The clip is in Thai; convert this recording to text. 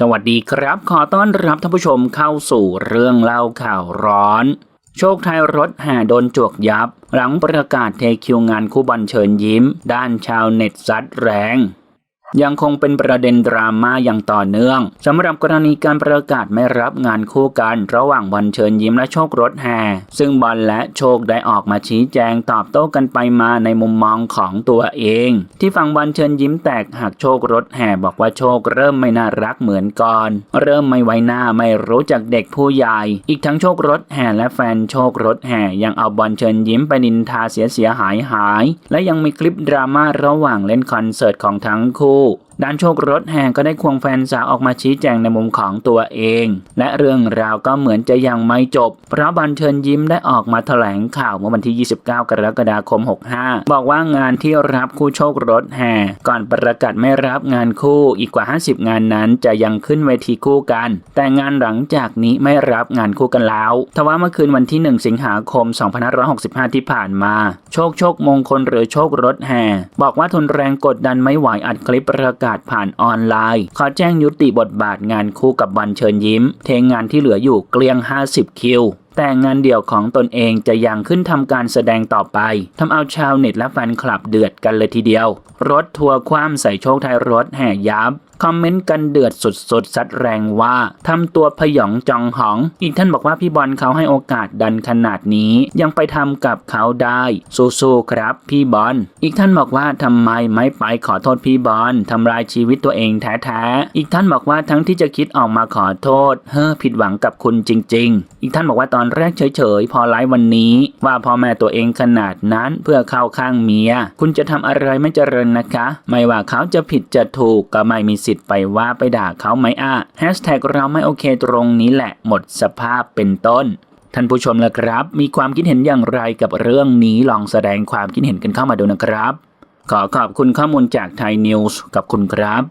สวัสดีครับ ขอต้อนรับท่านผู้ชมเข้าสู่เรื่องเล่าข่าวร้อน โชคไทยรถแห่โดนจวกยับ หลังประกาศเทคิวงานคู่บอลเชิญยิ้ม ด้านชาวเน็ตซัดแรง ยังคงเป็นประเด็นดราม่าอย่างต่อเนื่องสำหรับกรณีการประกาศไม่รับงานคู่กันระหว่างบอลเชิญยิ้มและโชครถแห่ซึ่งบอลและโชคได้ออกมาชี้แจงตอบโต้กันไปมาในมุมมองของตัวเอง ที่ฝั่งบอลเชิญยิ้มแตกหักโชครถแห่บอกว่าโชคเริ่มไม่น่ารักเหมือนก่อน เริ่มไม่ไว้หน้าไม่รู้จักเด็กผู้ใหญ่ อีกทั้งโชครถแห่และแฟนโชครถแห่ยังเอาบอลเชิญยิ้มไปนินทาเสียเสียหายหาย และยังมีคลิปดราม่าระหว่างเล่นคอนเสิร์ตของทั้งคู่ ด้านโชครถแห่ก็ได้ควงแฟนสาวออกมาชี้แจงในมุมของตัวเอง และเรื่องราวก็เหมือนจะยังไม่จบ เพราะบันเชิญยิ้มได้ออกมาแถลงข่าวเมื่อวันที่ 29 กรกฎาคม 65 บอกว่างานที่รับคู่โชครถแห่ ก่อนประกาศไม่รับงานคู่อีกกว่า 50 งานนั้นจะยังขึ้นเวทีคู่กัน แต่งานหลังจากนี้ไม่รับงานคู่กันแล้วทว่าเมื่อคืนวันที่ 1 สิงหาคม 2565 ที่ผ่านมา โชคโชคมงคลหรือโชครถแห่ บอกว่าทนแรงกดดันไม่ไหวอัดคลิปประกาศผ่านออนไลน์ขอแจ้งยุติบทบาทงานคู่กับบันเชิญยิ้ม เทงานที่เหลืออยู่เกลี้ยง 50 คิวแต่งานเดี่ยวของตนเองจะยังขึ้นทำการแสดงต่อไปทำเอาชาวเน็ตและแฟนคลับเดือดกันเลยทีเดียว รถทัวร์คว่ำใส่โชคไทยรถแห่ยับ คอมเมนต์กันเดือดสุดๆซัดแรงว่าทำตัวพยองจองหอง อีกท่านบอกว่าพี่บอลเขาให้โอกาสดันขนาดนี้ ยังไปทำกับเขาได้สู้ๆครับ พี่บอลอีกท่านบอกว่าทำไมไม่ไปขอโทษพี่บอลทำลายชีวิตตัวเองแท้ๆอีกท่านบอกว่าทั้งที่จะคิดออกมาขอโทษ เฮ้อผิดหวังกับคุณจริง ๆ อีกท่านบอกว่าตอนแรกเฉยๆพอไลฟ์วันนี้ ว่าพ่อแม่ตัวเองขนาดนั้นเพื่อเข้าข้างเมีย คุณจะทำอะไรไม่เจริญนะคะ ไม่ว่าเขาจะผิดจะถูกก็ไม่มีสิทธิ์ไปว่าไปด่าเขาไหมอะแฮชแท็กเราไม่โอเคตรงนี้แหละหมดสภาพเป็นต้นท่านผู้ชมละครับ มีความคิดเห็นอย่างไรกับเรื่องนี้ลองแสดงความคิดเห็นกันเข้ามาดูนะครับ ขอขอบคุณข้อมูลจากไทยนิวส์กับคุณครับ